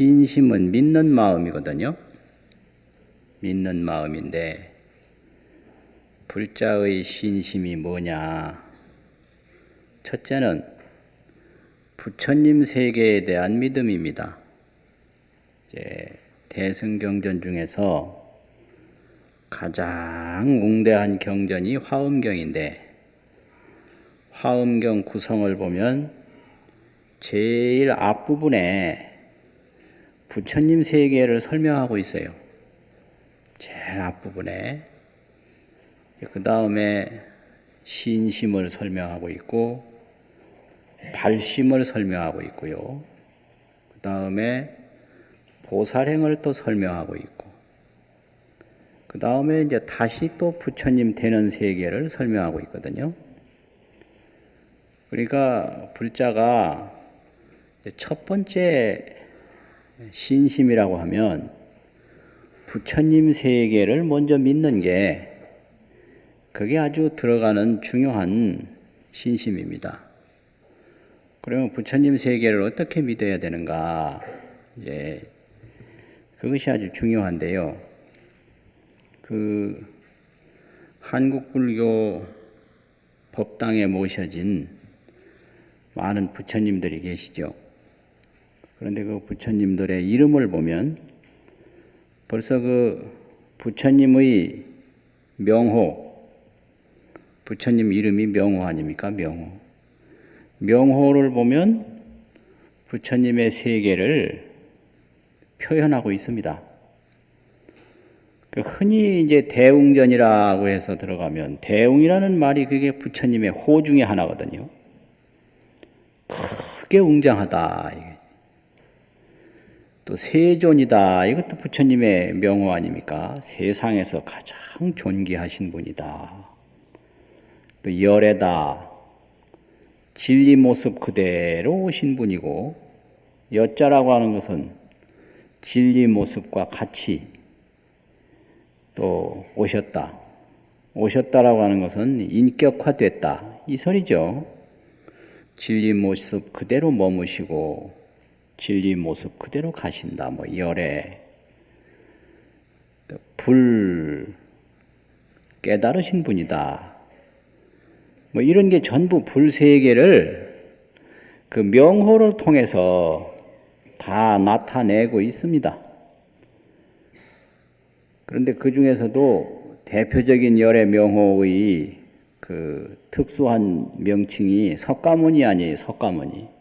신심은 믿는 마음이거든요. 믿는 마음인데 불자의 신심이 뭐냐? 첫째는 부처님 세계에 대한 믿음입니다. 이제 대승경전 중에서 가장 웅대한 경전이 화엄경인데 화엄경 구성을 보면 제일 앞부분에 부처님 세계를 설명하고 있어요. 제일 앞부분에. 그 다음에 신심을 설명하고 있고, 발심을 설명하고 있고요. 그 다음에 보살행을 또 설명하고 있고, 그 다음에 이제 다시 또 부처님 되는 세계를 설명하고 있거든요. 그러니까 불자가 첫 번째 신심이라고 하면 부처님 세계를 먼저 믿는 게 그게 아주 들어가는 중요한 신심입니다. 그러면 부처님 세계를 어떻게 믿어야 되는가? 이제 그것이 아주 중요한데요. 그 한국 불교 법당에 모셔진 많은 부처님들이 계시죠. 그런데 그 부처님들의 이름을 보면 벌써 그 부처님의 명호, 부처님 이름이 명호 아닙니까? 명호. 명호를 보면 부처님의 세계를 표현하고 있습니다. 그 흔히 이제 대웅전이라고 해서 들어가면 대웅이라는 말이 그게 부처님의 호 중에 하나거든요. 크게 웅장하다. 또 세존이다. 이것도 부처님의 명호 아닙니까? 세상에서 가장 존귀하신 분이다. 또 열애다. 진리 모습 그대로 오신 분이고 여자라고 하는 것은 진리 모습과 같이 또 오셨다. 오셨다라고 하는 것은 인격화됐다. 이 소리죠. 진리 모습 그대로 머무시고 진리 모습 그대로 가신다. 뭐 열애, 불 깨달으신 분이다. 뭐 이런 게 전부 불 세계를 그 명호를 통해서 다 나타내고 있습니다. 그런데 그 중에서도 대표적인 열의 명호의 그 특수한 명칭이 석가모니 아니에요, 석가모니.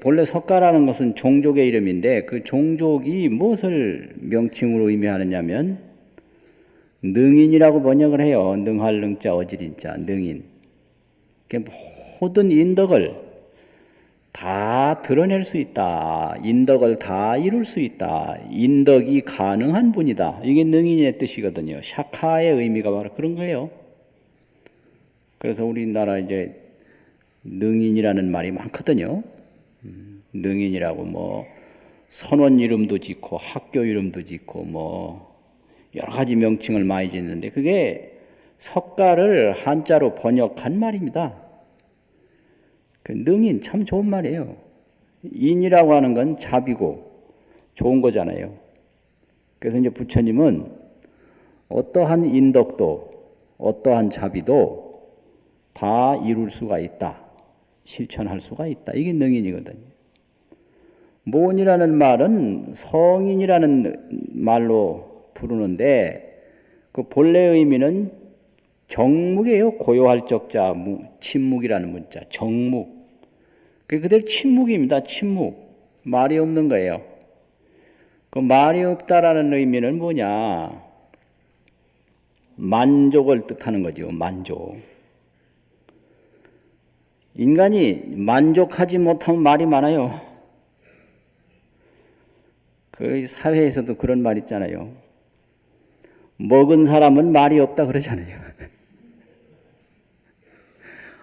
본래 석가라는 것은 종족의 이름인데 그 종족이 무엇을 명칭으로 의미하느냐면 능인이라고 번역을 해요. 능할 능자 어지린자 능인. 모든 인덕을 다 드러낼 수 있다. 인덕을 다 이룰 수 있다. 인덕이 가능한 분이다. 이게 능인의 뜻이거든요. 샤카의 의미가 바로 그런 거예요. 그래서 우리나라 이제 능인이라는 말이 많거든요. 능인이라고 뭐 선원 이름도 짓고 학교 이름도 짓고 뭐 여러 가지 명칭을 많이 짓는데 그게 석가를 한자로 번역한 말입니다. 그 능인 참 좋은 말이에요. 인이라고 하는 건 잡이고 좋은 거잖아요. 그래서 이제 부처님은 어떠한 인덕도 어떠한 자비도 다 이룰 수가 있다. 실천할 수가 있다. 이게 능인이거든요. 모이라는 말은 성인이라는 말로 부르는데 그 본래 의미는 정묵이에요. 고요할 적자 침묵이라는 문자 정묵. 그 그대로 침묵입니다. 침묵. 말이 없는 거예요. 그 말이 없다라는 의미는 뭐냐? 만족을 뜻하는 거죠. 만족. 인간이 만족하지 못하면 말이 많아요. 그 사회에서도 그런 말 있잖아요. 먹은 사람은 말이 없다 그러잖아요.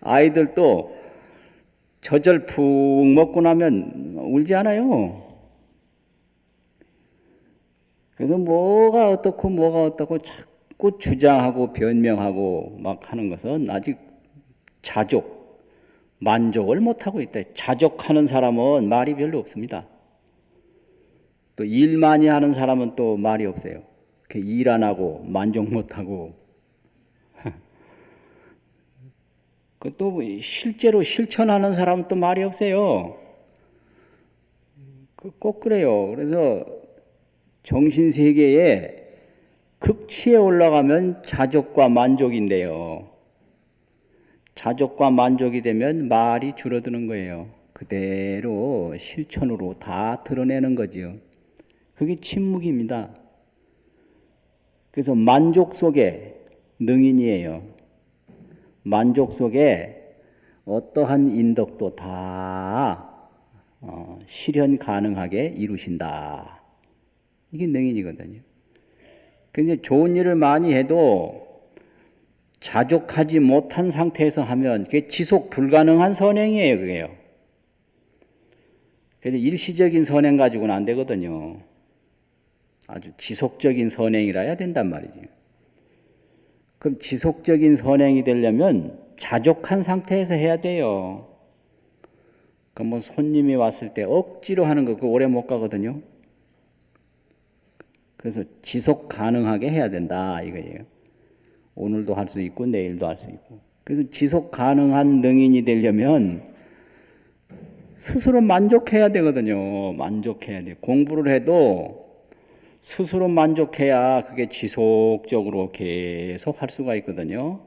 아이들도 저절 푹 먹고 나면 울지 않아요. 그래서 뭐가 어떻고 뭐가 어떻고 자꾸 주장하고 변명하고 막 하는 것은 아직 자족, 만족을 못하고 있다. 자족하는 사람은 말이 별로 없습니다. 또 일 많이 하는 사람은 또 말이 없어요. 일 안 하고 만족 못 하고 그또 실제로 실천하는 사람은 또 말이 없어요. 그꼭 그래요. 그래서 정신 세계에 극치에 올라가면 자족과 만족인데요. 자족과 만족이 되면 말이 줄어드는 거예요. 그대로 실천으로 다 드러내는 거지요. 그게 침묵입니다. 그래서 만족 속에 능인이에요. 만족 속에 어떠한 인덕도 다 어, 실현 가능하게 이루신다. 이게 능인이거든요. 근데 좋은 일을 많이 해도 자족하지 못한 상태에서 하면 그게 지속 불가능한 선행이에요, 그게요. 그래서 일시적인 선행 가지고는 안 되거든요. 아주 지속적인 선행이라 해야 된단 말이죠. 그럼 지속적인 선행이 되려면 자족한 상태에서 해야 돼요. 그럼 뭐 손님이 왔을 때 억지로 하는 거 그거 오래 못 가거든요. 그래서 지속 가능하게 해야 된다 이거예요. 오늘도 할 수 있고 내일도 할 수 있고. 그래서 지속 가능한 능인이 되려면 스스로 만족해야 되거든요. 만족해야 돼. 공부를 해도 스스로 만족해야 그게 지속적으로 계속 할 수가 있거든요.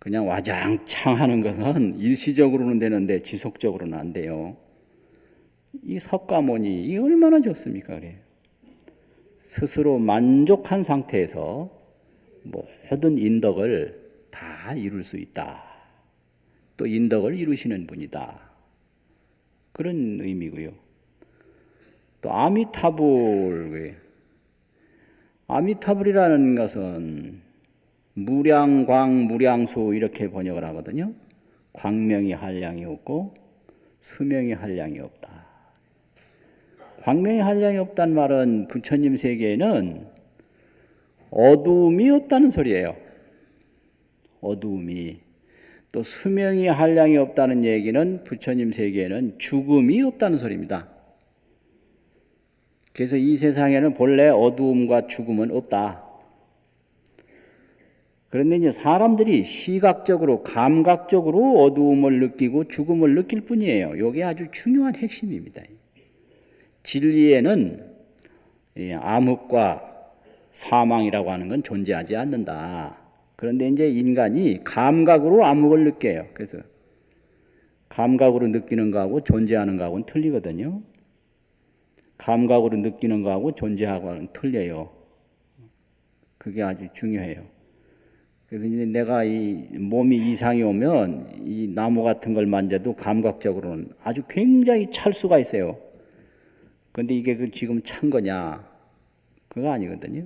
그냥 와장창 하는 것은 일시적으로는 되는데 지속적으로는 안 돼요. 이 석가모니 이 얼마나 좋습니까? 그래요. 스스로 만족한 상태에서 모든 인덕을 다 이룰 수 있다. 또 인덕을 이루시는 분이다. 그런 의미고요. 또 아미타불 아미타불이라는 것은 무량광 무량수 이렇게 번역을 하거든요. 광명이 한량이 없고 수명이 한량이 없다. 광명이 한량이 없다는 말은 부처님 세계에는 어두움이 없다는 소리예요. 어두움이 또 수명이 한량이 없다는 얘기는 부처님 세계에는 죽음이 없다는 소리입니다. 그래서 이 세상에는 본래 어두움과 죽음은 없다. 그런데 이제 사람들이 시각적으로, 감각적으로 어두움을 느끼고 죽음을 느낄 뿐이에요. 이게 아주 중요한 핵심입니다. 진리에는 암흑과 사망이라고 하는 건 존재하지 않는다. 그런데 이제 인간이 감각으로 암흑을 느껴요. 그래서 감각으로 느끼는 거하고 존재하는 거하고는 틀리거든요. 감각으로 느끼는 거하고 존재하고는 틀려요. 그게 아주 중요해요. 그래서 이제 내가 이 몸이 이상이 오면 이 나무 같은 걸 만져도 감각적으로는 아주 굉장히 찰 수가 있어요. 근데 이게 그 지금 찬 거냐? 그거 아니거든요.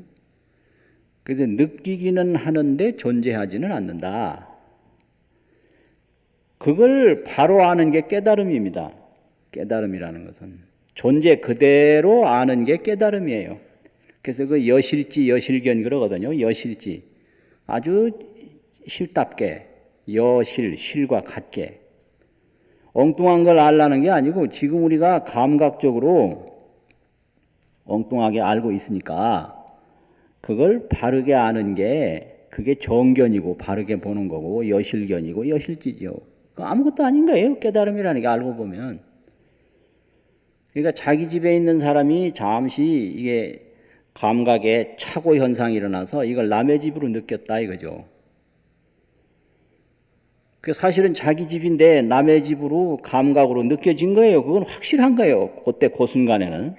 그래서 느끼기는 하는데 존재하지는 않는다. 그걸 바로 아는 게 깨달음입니다. 깨달음이라는 것은 존재 그대로 아는 게 깨달음이에요. 그래서 그 여실지 여실견 그러거든요. 여실지 아주 실답게 여실 실과 같게 엉뚱한 걸 알라는 게 아니고 지금 우리가 감각적으로 엉뚱하게 알고 있으니까 그걸 바르게 아는 게 그게 정견이고 바르게 보는 거고 여실견이고 여실지죠. 아무것도 아닌 거예요. 깨달음이라는 게 알고 보면. 그러니까 자기 집에 있는 사람이 잠시 이게 감각에 착오 현상이 일어나서 이걸 남의 집으로 느꼈다 이거죠. 그 사실은 자기 집인데 남의 집으로 감각으로 느껴진 거예요. 그건 확실한 거예요. 그때 그 순간에는.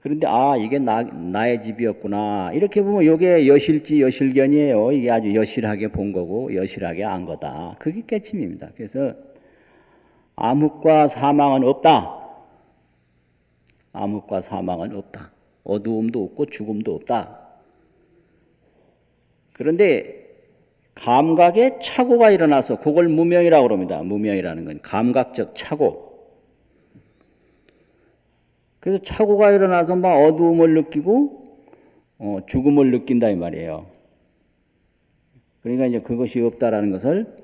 그런데 아 이게 나, 나의 집이었구나 이렇게 보면 이게 여실지 여실견이에요. 이게 아주 여실하게 본 거고 여실하게 안 거다. 그게 깨침입니다. 그래서 암흑과 사망은 없다. 암흑과 사망은 없다. 어두움도 없고 죽음도 없다. 그런데 감각에 착오가 일어나서 그걸 무명이라고 그럽니다. 무명이라는 건 감각적 착오. 그래서 착오가 일어나서 막 어두움을 느끼고 어, 죽음을 느낀다 이 말이에요. 그러니까 이제 그것이 없다라는 것을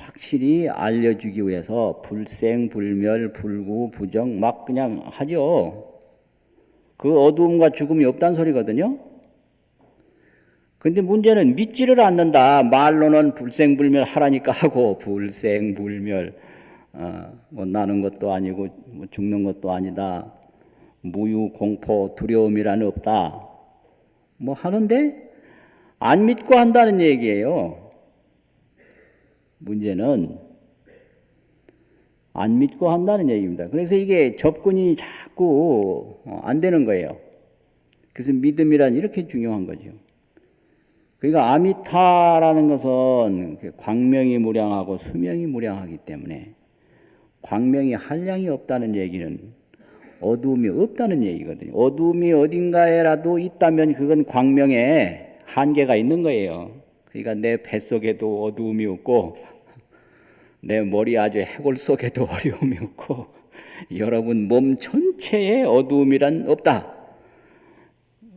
확실히 알려주기 위해서 불생, 불멸, 불구, 부정 막 그냥 하죠. 그 어두움과 죽음이 없다는 소리거든요. 근데 문제는 믿지를 않는다. 말로는 불생불멸 하라니까 하고 불생불멸 어, 뭐 나는 것도 아니고 뭐 죽는 것도 아니다. 무유 공포 두려움이라는 없다. 뭐 하는데 안 믿고 한다는 얘기예요. 문제는 안 믿고 한다는 얘기입니다. 그래서 이게 접근이 자꾸 어, 안 되는 거예요. 그래서 믿음이란 이렇게 중요한 거죠. 그러니까 아미타라는 것은 그 광명이 무량하고 수명이 무량하기 때문에 광명이 한량이 없다는 얘기는 어두움이 없다는 얘기거든요. 어두움이 어딘가에라도 있다면 그건 광명에 한계가 있는 거예요. 그러니까 내 뱃속에도 어두움이 없고 내 머리 아주 해골 속에도 어려움이 없고 여러분 몸 전체에 어두움이란 없다.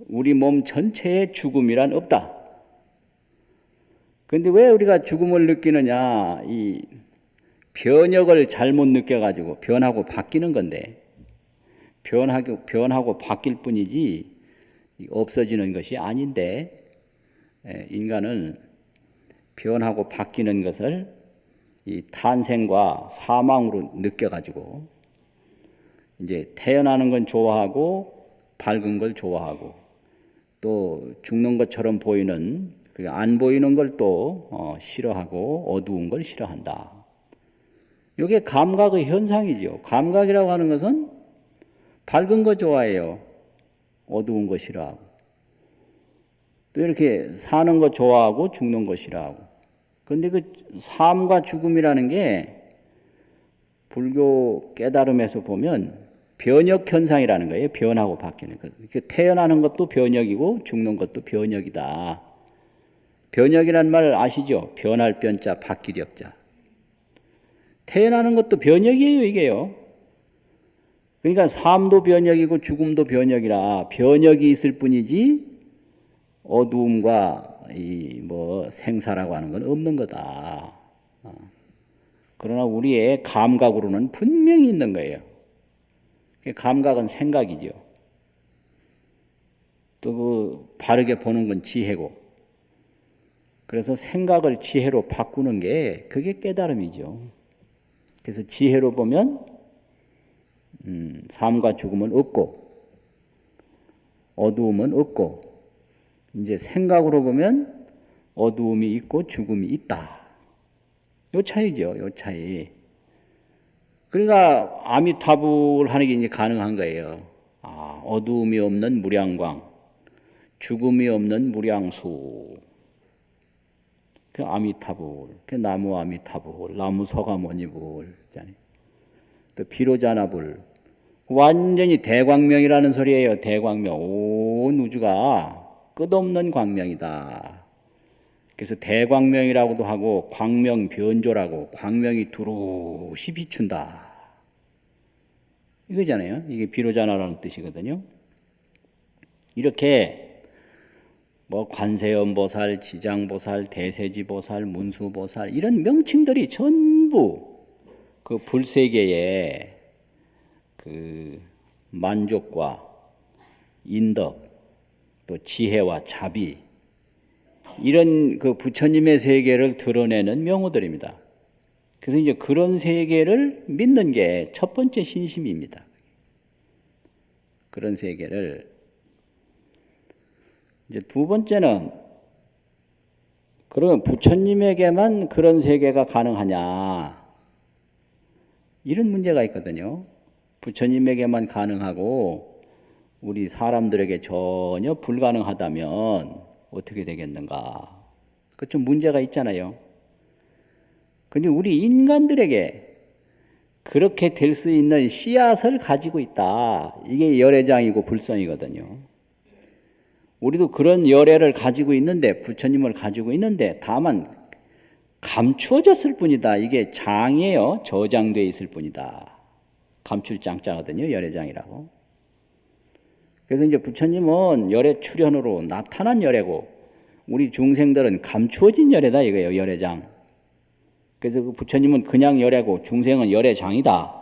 우리 몸 전체에 죽음이란 없다. 근데 왜 우리가 죽음을 느끼느냐? 이 변혁을 잘못 느껴가지고 변하고 바뀌는 건데 변하고 변하고 바뀔 뿐이지 없어지는 것이 아닌데 예, 인간은 변하고 바뀌는 것을 이 탄생과 사망으로 느껴가지고 이제 태어나는 건 좋아하고 밝은 걸 좋아하고 또 죽는 것처럼 보이는 그안 보이는 걸또 어, 싫어하고 어두운 걸 싫어한다. 이게 감각의 현상이죠. 감각이라고 하는 것은 밝은 거 좋아해요. 어두운 거 싫어하고. 또 이렇게 사는 거 좋아하고 죽는 거 싫어하고. 근데 그 삶과 죽음이라는 게 불교 깨달음에서 보면 변혁 현상이라는 거예요. 변하고 바뀌는 것. 태어나는 것도 변혁이고 죽는 것도 변혁이다. 변혁이란 말 아시죠? 변할 변자, 바뀌력자. 태어나는 것도 변혁이에요, 이게요. 그러니까 삶도 변혁이고 죽음도 변혁이라 변혁이 있을 뿐이지 어두움과 이 뭐 생사라고 하는 건 없는 거다. 어. 그러나 우리의 감각으로는 분명히 있는 거예요. 감각은 생각이죠. 또 그 바르게 보는 건 지혜고. 그래서 생각을 지혜로 바꾸는 게 그게 깨달음이죠. 그래서 지혜로 보면 음, 삶과 죽음은 없고 어두움은 없고 이제 생각으로 보면 어두움이 있고 죽음이 있다. 요 차이죠. 요 차이. 그러니까 아미타불 하는 게 이제 가능한 거예요. 아, 어두움이 없는 무량광, 죽음이 없는 무량수. 그 아미타불, 그 나무 아미타불, 나무 서가모니불, 또 비로자나불. 완전히 대광명이라는 소리예요. 대광명. 온 우주가 끝없는 광명이다. 그래서 대광명이라고도 하고 광명 변조라고 광명이 두루시 비춘다. 이거잖아요. 이게 비로자나라는 뜻이거든요. 이렇게 뭐 관세음 보살, 지장 보살, 대세지 보살, 문수 보살 이런 명칭들이 전부 그 불세계의 그 만족과 인덕 또 지혜와 자비 이런 그 부처님의 세계를 드러내는 명호들입니다. 그래서 이제 그런 세계를 믿는 게 첫 번째 신심입니다. 그런 세계를 이제 두 번째는 그러면 부처님에게만 그런 세계가 가능하냐? 이런 문제가 있거든요. 부처님에게만 가능하고 우리 사람들에게 전혀 불가능하다면 어떻게 되겠는가? 그 좀 문제가 있잖아요. 근데 우리 인간들에게 그렇게 될 수 있는 씨앗을 가지고 있다. 이게 열애장이고 불성이거든요. 우리도 그런 열애를 가지고 있는데 부처님을 가지고 있는데 다만 감추어졌을 뿐이다. 이게 장이에요. 저장돼 있을 뿐이다. 감출 장자거든요. 열애장이라고. 그래서 이제 부처님은 열애 출현으로 나타난 열애고 우리 중생들은 감추어진 열애다 이거예요. 열애장. 그래서 그 부처님은 그냥 열애고 중생은 열애장이다.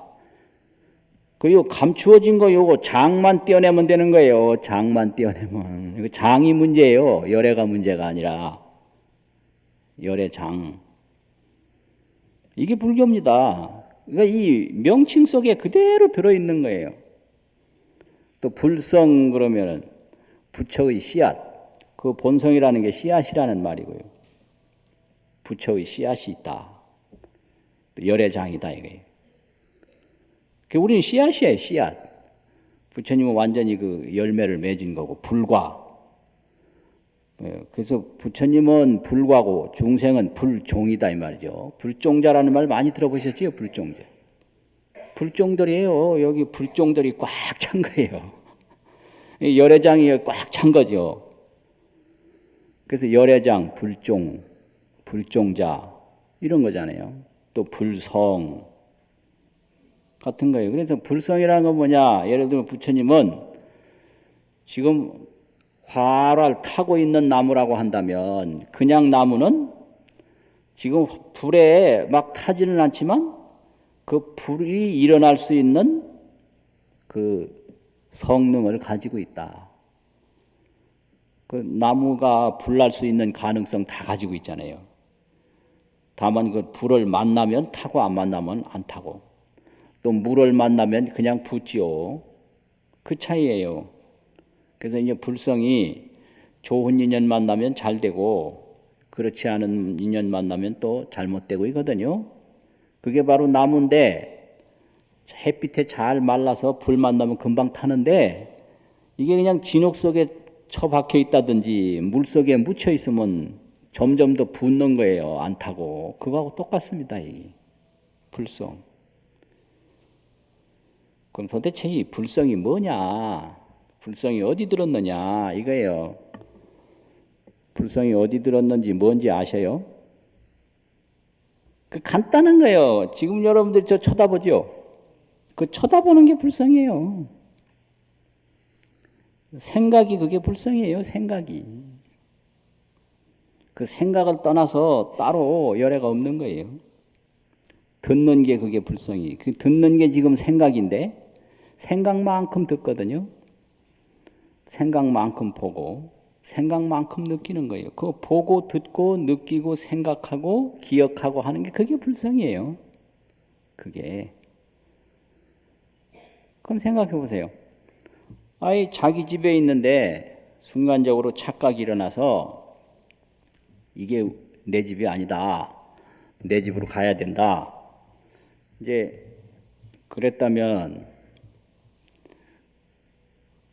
그요 감추어진 거 요거 장만 떼어내면 되는 거예요. 장만 떼어내면 이거 장이 문제예요. 열애가 문제가 아니라 열애장. 이게 불교입니다. 그러니까 이 명칭 속에 그대로 들어 있는 거예요. 또 불성 그러면은 부처의 씨앗. 그 본성이라는 게 씨앗이라는 말이고요. 부처의 씨앗이 있다. 또 열애장이다 이거예요. 그 우리는 씨앗이에요, 씨앗. 부처님은 완전히 그 열매를 맺은 거고 불과. 예, 그래서 부처님은 불과고 중생은 불종이다 이 말이죠. 불종자라는 말 많이 들어보셨죠? 불종자. 불종들이에요. 여기 불종들이 꽉 찬 거예요. 이 열애장이 꽉 찬 거죠. 그래서 열애장, 불종, 불종자 이런 거잖아요. 또 불성 같은 거예요. 그래서 불성이라는 건 뭐냐? 예를 들면 부처님은 지금 화를 타고 있는 나무라고 한다면 그냥 나무는 지금 불에 막 타지는 않지만 그 불이 일어날 수 있는 그 성능을 가지고 있다. 그 나무가 불날 수 있는 가능성 다 가지고 있잖아요. 다만 그 불을 만나면 타고 안 만나면 안 타고 또 물을 만나면 그냥 붙지요. 그 차이예요. 그래서 이제 불성이 좋은 인연 만나면 잘 되고 그렇지 않은 인연 만나면 또 잘못되고 이거든요. 그게 바로 나무인데 햇빛에 잘 말라서 불 만 나면 금방 타는데 이게 그냥 진흙 속에 처박혀 있다든지 물 속에 묻혀 있으면 점점 더 붓는 거예요. 안 타고. 그거하고 똑같습니다. 이 불성. 그럼 도대체 이 불성이 뭐냐? 불성이 어디 들었느냐? 이거예요. 불성이 어디 들었는지 뭔지 아셔요? 그 간단한 거예요. 지금 여러분들 저 쳐다보죠? 그 쳐다보는 게 불성이에요. 생각이 그게 불성이에요. 생각이. 그 생각을 떠나서 따로 열애가 없는 거예요. 듣는 게 그게 불성이. 그 듣는 게 지금 생각인데 생각만큼 듣거든요. 생각만큼 보고 생각만큼 느끼는 거예요. 그 보고 듣고 느끼고 생각하고 기억하고 하는 게 그게 불성이에요. 그게. 그럼 생각해 보세요. 아이 자기 집에 있는데 순간적으로 착각이 일어나서 이게 내 집이 아니다. 내 집으로 가야 된다. 이제 그랬다면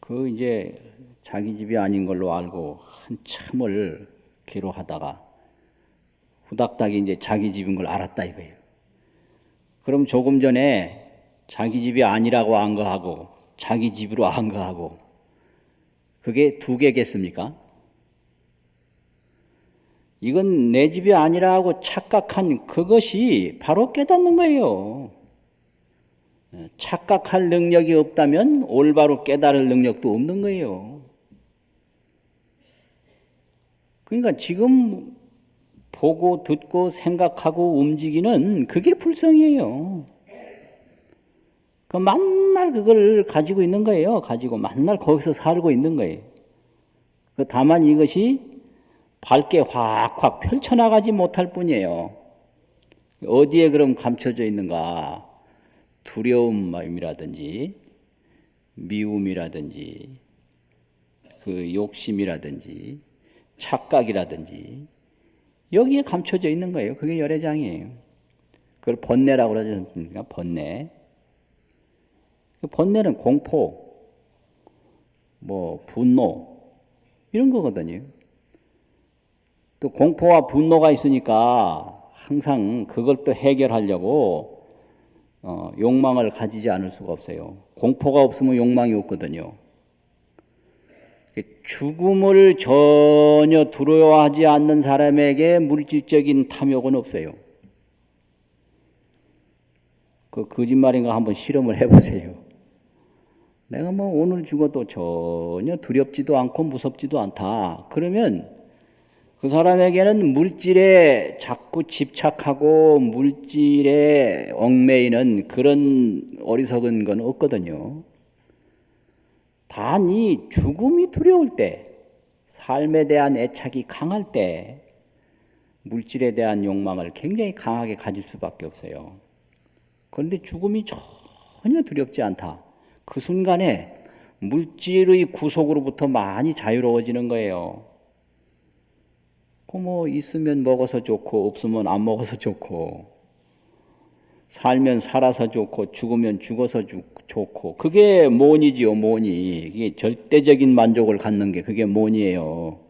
그 이제 자기 집이 아닌 걸로 알고 한참을 괴로하다가 후닥닥이 이제 자기 집인 걸 알았다 이거예요. 그럼 조금 전에 자기 집이 아니라고 안 거하고 자기 집으로 안 거하고 그게 두 개겠습니까? 이건 내 집이 아니라 하고 착각한 그것이 바로 깨닫는 거예요. 착각할 능력이 없다면 올바로 깨달을 능력도 없는 거예요. 그러니까 지금 보고 듣고 생각하고 움직이는 그게 불성이에요. 그 만날 그걸 가지고 있는 거예요. 가지고 만날 거기서 살고 있는 거예요. 그 다만 이것이 밝게 확확 펼쳐나가지 못할 뿐이에요. 어디에 그럼 감춰져 있는가? 두려움이라든지, 미움이라든지, 그 욕심이라든지, 착각이라든지, 여기에 감춰져 있는 거예요. 그게 열애장이에요. 그걸 번뇌라고 그러지 않습니까? 번뇌. 번뇌는 공포, 뭐, 분노, 이런 거거든요. 또 공포와 분노가 있으니까 항상 그걸 또 해결하려고 어, 욕망을 가지지 않을 수가 없어요. 공포가 없으면 욕망이 없거든요. 죽음을 전혀 두려워하지 않는 사람에게 물질적인 탐욕은 없어요. 그 거짓말인가 한번 실험을 해보세요. 내가 뭐 오늘 죽어도 전혀 두렵지도 않고 무섭지도 않다. 그러면 그 사람에게는 물질에 자꾸 집착하고 물질에 얽매이는 그런 어리석은 건 없거든요. 단이 죽음이 두려울 때, 삶에 대한 애착이 강할 때, 물질에 대한 욕망을 굉장히 강하게 가질 수밖에 없어요. 그런데 죽음이 전혀 두렵지 않다. 그 순간에 물질의 구속으로부터 많이 자유로워지는 거예요. 그뭐 있으면 먹어서 좋고 없으면 안 먹어서 좋고 살면 살아서 좋고 죽으면 죽어서 죽, 좋고 그게 모니지요 모니 이게 절대적인 만족을 갖는 게 그게 모니예요.